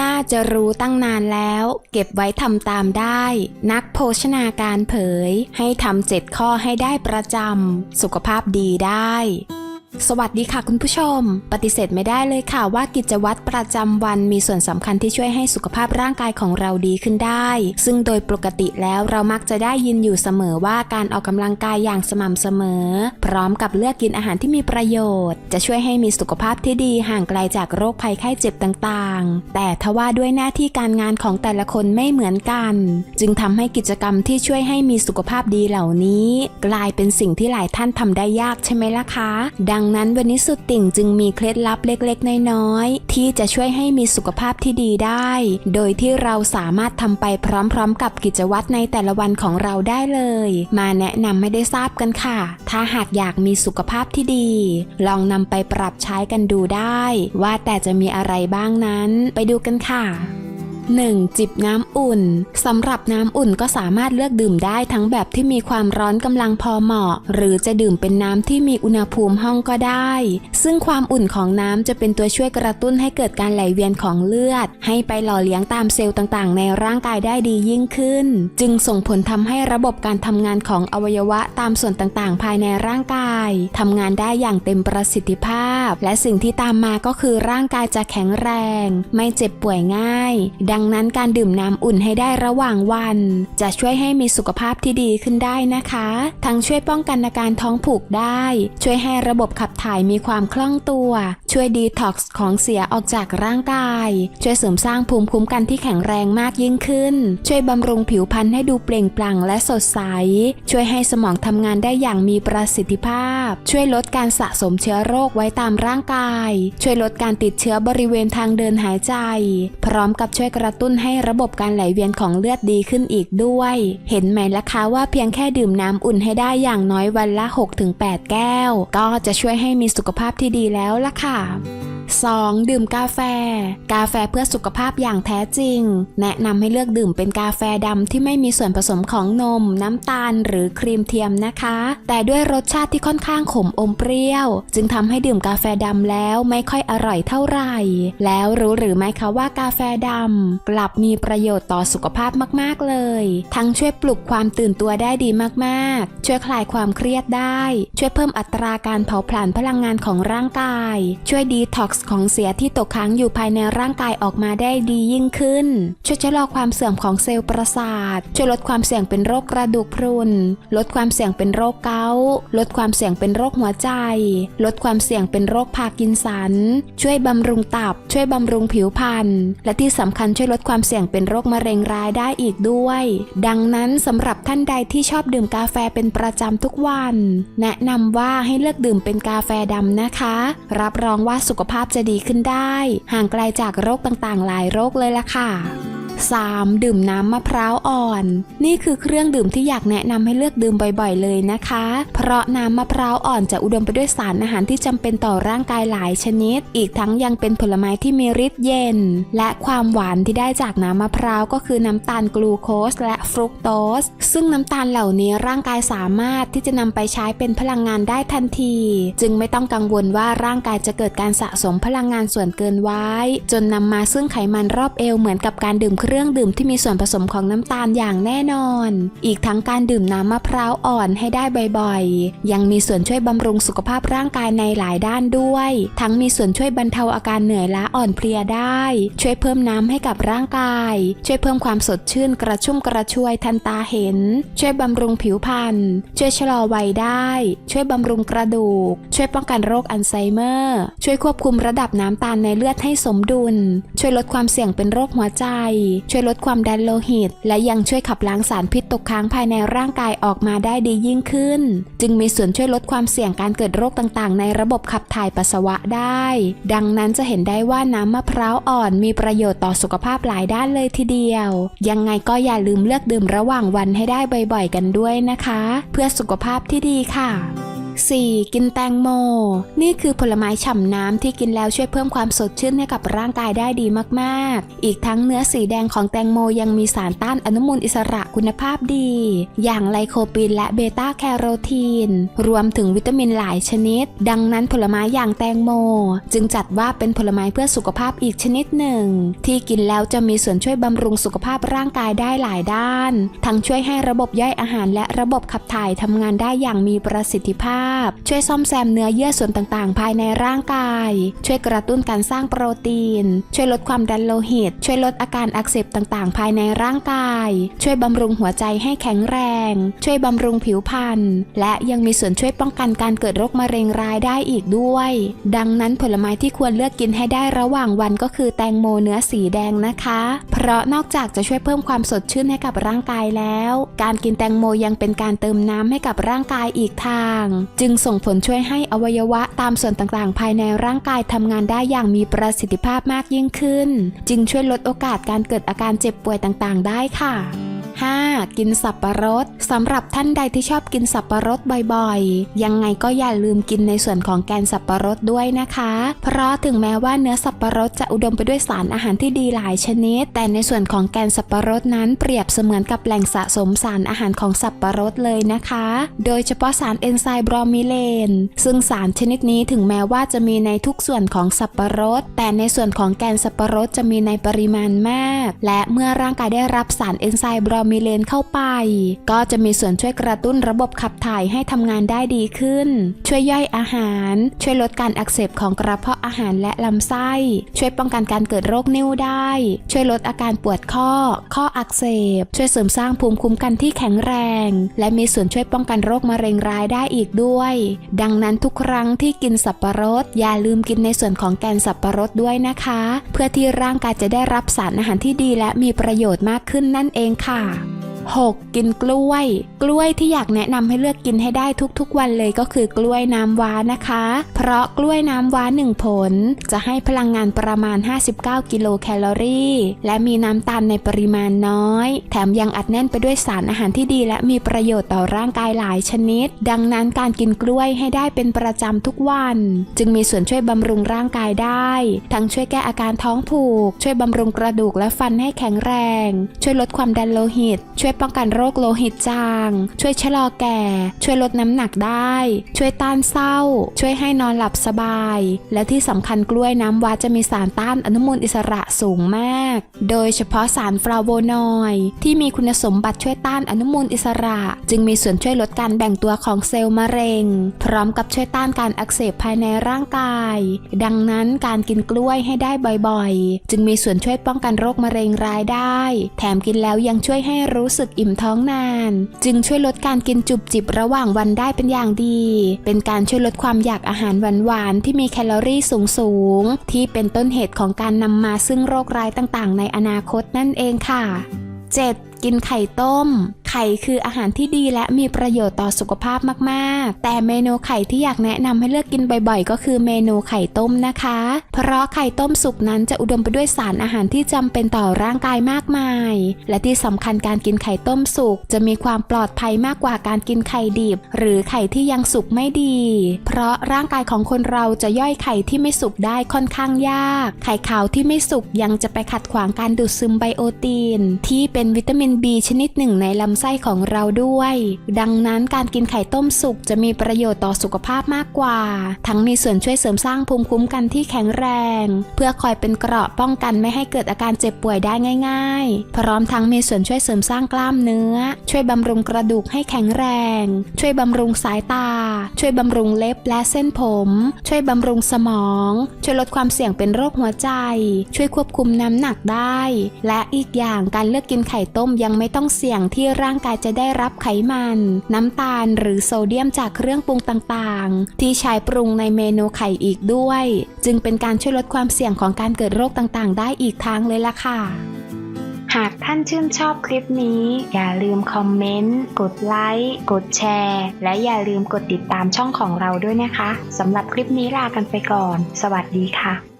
น่าจะรู้ตั้งนานแล้ว เก็บไว้ทำตามได้ นักโภชนาการเผย ให้ทำเจ็ดข้อให้ได้ประจำสุขภาพดีได้ สวัสดีค่ะคุณผู้ชม ปฏิเสธไม่ได้เลยค่ะว่ากิจวัตรประจำวันมีส่วนสำคัญที่ช่วยให้สุขภาพร่างกายของเราดีขึ้นได้ ซึ่งโดยปกติแล้วเรามักจะได้ยินอยู่เสมอว่าการออกกำลังกายอย่างสม่ำเสมอ พร้อมกับเลือกกินอาหารที่มีประโยชน์ จะช่วยให้มีสุขภาพที่ดีห่างไกลจากโรคภัยไข้เจ็บต่างๆ แต่ทว่าด้วยหน้าที่การงานของแต่ละคนไม่เหมือนกัน จึงทำให้กิจกรรมที่ช่วยให้มีสุขภาพดีเหล่านี้ กลายเป็นสิ่งที่หลายท่านทำได้ยากใช่ไหมล่ะคะ ดังงนั้นวันนี้สุดติ่งจึงมีเคล็ดลับเล็กๆ น้อยๆ ที่จะช่วยให้มีสุขภาพที่ดีได้ โดยที่เราสามารถทำไปพร้อมๆ กับกิจวัตรในแต่ละวันของเราได้เลย มาแนะนำไม่ได้ทราบกันค่ะ ถ้าหากอยากมีสุขภาพที่ดี ลองนำไปปรับใช้กันดูได้ ว่าแต่จะมีอะไรบ้างนั้น ไปดูกันค่ะ 1. จิบน้ำอุ่นสำหรับน้ำอุ่นก็สามารถเลือกดื่มได้ทั้งแบบที่มีความร้อนกำลังพอเหมาะ หรือจะดื่มเป็นน้ำที่มีอุณหภูมิห้องก็ได้ ซึ่งความอุ่นของน้ำจะเป็นตัวช่วยกระตุ้นให้เกิดการไหลเวียนของเลือด ให้ไปหล่อเลี้ยงตามเซลล์ต่างๆ ในร่างกายได้ดียิ่งขึ้น จึงส่งผลทำให้ระบบการทำงานของอวัยวะตามส่วนต่างๆ ภายในร่างกายทำงานได้อย่างเต็มประสิทธิภาพ และสิ่งที่ตามมาก็คือร่างกายจะแข็งแรง ไม่เจ็บป่วยง่าย ดังงนั้นการดื่มน้ำอุ่นให้ได้ระหว่างวัน จะช่วยให้มีสุขภาพที่ดีขึ้นได้นะคะ ทั้งช่วยป้องกันอาการท้องผูกได้ ช่วยให้ระบบขับถ่ายมีความคล่องตัว ช่วยดีท็อกซ์ของเสียออกจากร่างกาย ช่วยเสริมสร้างภูมิคุ้มกันที่แข็งแรงมากยิ่งขึ้น ช่วยบำรุงผิวพรรณให้ดูเปล่งปลั่งและสดใส ช่วยให้สมองทำงานได้อย่างมีประสิทธิภาพ ช่วยลดการสะสมเชื้อโรคไว้ตามร่างกาย ช่วยลดการติดเชื้อบริเวณทางเดินหายใจ พร้อมกับช่วยกระระตุ้นให้ระบบการไหลเวียนของเลือดดีขึ้นอีกด้วย เห็นไหมล่ะคะว่าเพียงแค่ดื่มน้ำอุ่นให้ได้อย่างน้อยวันละ 6-8 แก้ว ก็จะช่วยให้มีสุขภาพที่ดีแล้วล่ะค่ะ 2. ดื่มกาแฟ กาแฟเพื่อสุขภาพอย่างแท้จริง แนะนำให้เลือกดื่มเป็นกาแฟดำที่ไม่มีส่วนผสมของนม น้ำตาล หรือครีมเทียมนะคะ แต่ด้วยรสชาติที่ค่อนข้างขมอมเปรี้ยว จึงทำให้ดื่มกาแฟดำแล้วไม่ค่อยอร่อยเท่าไหร่ แล้วรู้หรือไม่คะว่ากาแฟดำกลับมีประโยชน์ต่อสุขภาพมากๆเลย ทั้งช่วยปลุกความตื่นตัวได้ดีมากๆ ช่วยคลายความเครียดได้ ช่วยเพิ่มอัตราการเผาผลาญพลังงานของร่างกาย ช่วยดีท็อกซ์ของเสียที่ตกค้างอยู่ภายในร่างกายออกมาได้ดียิ่งขึ้น ช่วยชะลอความเสื่อมของเซลล์ประสาท ช่วยลดความเสี่ยงเป็นโรคกระดูกพรุน ลดความเสี่ยงเป็นโรคเกาต์ลดความเสี่ยงเป็นโรคหัวใจ ลดความเสี่ยงเป็นโรคพาร์กินสัน ช่วยบำรุงตับ ช่วยบำรุงผิวพรรณ และที่สำคัญช่วยลดความเสี่ยงเป็นโรคมะเร็งร้ายได้อีกด้วย ดังนั้นสำหรับท่านใดที่ชอบดื่มกาแฟเป็นประจำทุกวัน แนะนำว่าให้เลือกดื่มเป็นกาแฟดำนะคะ รับรองว่าสุขภาพจะดีขึ้นได้ ห่างไกลจากโรคต่างๆ หลายโรคเลยล่ะค่ะ 3. ดื่มน้ำมะพร้าวอ่อน นี่คือเครื่องดื่มที่อยากแนะนำให้เลือกดื่มบ่อยๆ เลยนะคะ เพราะน้ำมะพร้าวอ่อนจะอุดมไปด้วยสารอาหารที่จำเป็นต่อร่างกายหลายชนิด อีกทั้งยังเป็นผลไม้ที่มีฤทธิ์เย็น และความหวานที่ได้จากน้ำมะพร้าวก็คือน้ำตาลกลูโคสและฟรุกโตส ซึ่งน้ำตาลเหล่านี้ร่างกายสามารถที่จะนำไปใช้เป็นพลังงานได้ทันที จึงไม่ต้องกังวลว่าร่างกายจะเกิดการสะสมพลังงานส่วนเกินไว้ จนนำมาซึ่งไขมันรอบเอวเหมือนกับการดื่มเครื่เครื่องดื่มที่มีส่วนผสมของน้ำตาลอย่างแน่นอน อีกทั้งการดื่มน้ำมะพร้าวอ่อนให้ได้บ่อยๆ ยังมีส่วนช่วยบำรุงสุขภาพร่างกายในหลายด้านด้วย ทั้งมีส่วนช่วยบรรเทาอาการเหนื่อยล้าอ่อนเพลียได้ ช่วยเพิ่มน้ำให้กับร่างกาย ช่วยเพิ่มความสดชื่นกระชุ่มกระชวยทันตาเห็น ช่วยบำรุงผิวพรรณ ช่วยชะลอวัยได้ ช่วยบำรุงกระดูก ช่วยป้องกันโรคอัลไซเมอร์ ช่วยควบคุมระดับน้ำตาลในเลือดให้สมดุล ช่วยลดความเสี่ยงเป็นโรคหัวใจช่วยลดความดันโลหิต และยังช่วยขับล้างสารพิษตกค้างภายในร่างกายออกมาได้ดียิ่งขึ้น จึงมีส่วนช่วยลดความเสี่ยงการเกิดโรคต่างๆ ในระบบขับถ่ายปัสสาวะได้ ดังนั้นจะเห็นได้ว่าน้ำมะพร้าวอ่อนมีประโยชน์ต่อสุขภาพหลายด้านเลยทีเดียว ยังไงก็อย่าลืมเลือกดื่มระหว่างวันให้ได้บ่อยๆ กันด้วยนะคะ เพื่อสุขภาพที่ดีค่ะ 4. กินแตงโม นี่คือผลไม้ฉ่ำน้ำที่กินแล้วช่วยเพิ่มความสดชื่นให้กับร่างกายได้ดีมากๆ อีกทั้งเนื้อสีแดงของแตงโมยังมีสารต้านอนุมูลอิสระคุณภาพดี อย่างไลโคปีนและเบต้าแคโรทีน รวมถึงวิตามินหลายชนิด ดังนั้นผลไม้อย่างแตงโม จึงจัดว่าเป็นผลไม้เพื่อสุขภาพอีกชนิดหนึ่ง ที่กินแล้วจะมีส่วนช่วยบำรุงสุขภาพร่างกายได้หลายด้าน ทั้งช่วยให้ระบบย่อยอาหารและระบบขับถ่ายทำงานได้อย่างมีประสิทธิภาพช่วยซ่อมแซมเนื้อเยื่อส่วนต่างๆ ภายในร่างกาย ช่วยกระตุ้นการสร้างโปรตีน ช่วยลดความดันโลหิต ช่วยลดอาการอักเสบต่างๆ ภายในร่างกาย ช่วยบำรุงหัวใจให้แข็งแรง ช่วยบำรุงผิวพรรณและยังมีส่วนช่วยป้องกันการเกิดโรคมะเร็งร้ายได้อีกด้วย ดังนั้นผลไม้ที่ควรเลือกกินให้ได้ระหว่างวันก็คือแตงโมเนื้อสีแดงนะคะ เพราะนอกจากจะช่วยเพิ่มความสดชื่นให้กับร่างกายแล้ว การกินแตงโมยังเป็นการเติมน้ำให้กับร่างกายอีกทางจึงส่งผลช่วยให้อวัยวะตามส่วนต่างๆ ภายในร่างกายทำงานได้อย่างมีประสิทธิภาพมากยิ่งขึ้น จึงช่วยลดโอกาสการเกิดอาการเจ็บป่วยต่างๆ ได้ค่ะ 5. กินสับปะรดสำหรับท่านใดที่ชอบกินสับปะรดบ่อยๆ ยังไงก็อย่าลืมกินในส่วนของแกนสับปะรดด้วยนะคะ เพราะถึงแม้ว่าเนื้อสับปะรดจะอุดมไปด้วยสารอาหารที่ดีหลายชนิด แต่ในส่วนของแกนสับปะรดนั้นเปรียบเสมือนกับแหล่งสะสมสารอาหารของสับปะรดเลยนะคะ โดยเฉพาะสารเอนไซม์บรอมิเลน ซึ่งสารชนิดนี้ถึงแม้ว่าจะมีในทุกส่วนของสับปะรด แต่ในส่วนของแกนสับปะรดจะมีในปริมาณมาก และเมื่อร่างกายได้รับสารเอนไซม์บรอมิเลนเข้าไป ก็จะมีส่วนช่วยกระตุ้นระบบขับถ่ายให้ทำงานได้ดีขึ้น ช่วยย่อยอาหาร ช่วยลดการอักเสบของกระเพาะอาหารและลำไส้ ช่วยป้องกันการเกิดโรคนิ่วได้ ช่วยลดอาการปวดข้อ ข้ออักเสบ ช่วยเสริมสร้างภูมิคุ้มกันที่แข็งแรง และมีส่วนช่วยป้องกันโรคมะเร็งร้ายได้อีกด้วย ดังนั้นทุกครั้งที่กินสับปะรด อย่าลืมกินในส่วนของแกนสับปะรดด้วยนะคะ เพื่อที่ร่างกายจะได้รับสารอาหารที่ดีและมีประโยชน์มากขึ้นนั่นเองค่ะ 6. กินกล้วย กล้วยที่อยากแนะนำให้เลือกกินให้ได้ทุกๆ วันเลยก็คือกล้วยน้ำว้านะคะ เพราะกล้วยน้ำว้า 1 ผล จะให้พลังงานประมาณ 59 กิโลแคลอรี่ และมีน้ำตาลในปริมาณน้อย แถมยังอัดแน่นไปด้วยสารอาหารที่ดี และมีประโยชน์ต่อร่างกายหลายชนิด ดังนั้นการกินกล้วยให้ได้เป็นประจำทุกวัน จึงมีส่วนช่วยบำรุงร่างกายได้ ทั้งช่วยแก้อาการท้องผูก ช่วยบำรุงกระดูกและฟันให้แข็งแรง ช่วยลดความดันโลหิต ช่วยป้องกันโรคโลหิตจาง ช่วยชะลอแก่ ช่วยลดน้ำหนักได้ ช่วยต้านเศร้า ช่วยให้นอนหลับสบาย และที่สำคัญกล้วยน้ำว้าจะมีสารต้านอนุมูลอิสระสูงมาก โดยเฉพาะสารฟลาโวนอยด์ที่มีคุณสมบัติช่วยต้านอนุมูลอิสระ จึงมีส่วนช่วยลดการแบ่งตัวของเซลล์มะเร็ง พร้อมกับช่วยต้านการอักเสบภายในร่างกาย ดังนั้นการกินกล้วยให้ได้บ่อยๆ จึงมีส่วนช่วยป้องกันโรคมะเร็งรายได้ แถมกินแล้วยังช่วยให้รู้สึกอิ่มท้องนาน จึงช่วยลดการกินจุบจิบระหว่างวันได้เป็นอย่างดี เป็นการช่วยลดความอยากอาหารหวานๆที่มีแคลอรี่สูงสูงที่เป็นต้นเหตุของการนำมาซึ่งโรคร้ายต่างๆ ในอนาคตนั่นเองค่ะ 7. กินไข่ต้ม ไข่คืออาหารที่ดีและมีประโยชน์ต่อสุขภาพมากๆ แต่เมนูไข่ที่อยากแนะนำให้เลือกกินบ่อยๆ ก็คือเมนูไข่ต้มนะคะ เพราะไข่ต้มสุกนั้นจะอุดมไปด้วยสารอาหารที่จำเป็นต่อร่างกายมากมาย และที่สำคัญการกินไข่ต้มสุกจะมีความปลอดภัยมากกว่าการกินไข่ดิบ หรือไข่ที่ยังสุกไม่ดี เพราะร่างกายของคนเราจะย่อยไข่ที่ไม่สุกได้ค่อนข้างยาก ไข่ขาวที่ไม่สุกยังจะไปขัดขวางการดูดซึมไบโอตีนที่เป็นวิตามิน B ชนิดหนึ่งในลำไส้ของเราด้วย ดังนั้นการกินไข่ต้มสุกจะมีประโยชน์ต่อสุขภาพมากกว่า ทั้งมีส่วนช่วยเสริมสร้างภูมิคุ้มกันที่แข็งแรง เพื่อคอยเป็นเกราะป้องกันไม่ให้เกิดอาการเจ็บป่วยได้ง่าย ๆ พร้อมทั้งมีส่วนช่วยเสริมสร้างกล้ามเนื้อ ช่วยบำรุงกระดูกให้แข็งแรง ช่วยบำรุงสายตา ช่วยบำรุงเล็บและเส้นผม ช่วยบำรุงสมอง ช่วยลดความเสี่ยงเป็นโรคหัวใจ ช่วยควบคุมน้ำหนักได้ และอีกอย่างการเลือกกินไข่ต้มยังไม่ต้องเสี่ยงที่ร่างางกายจะได้รับไขมัน น้ำตาลหรือโซเดียมจากเครื่องปรุงต่างๆ ที่ใช้ปรุงในเมนูไข่อีกด้วย จึงเป็นการช่วยลดความเสี่ยงของการเกิดโรคต่างๆ ได้อีกทางเลยล่ะค่ะหากท่านชื่นชอบคลิปนี้ อย่าลืมคอมเมนต์ กดไลค์ กดแชร์ และอย่าลืมกดติดตามช่องของเราด้วยนะคะสำหรับคลิปนี้ลากันไปก่อน สวัสดีค่ะ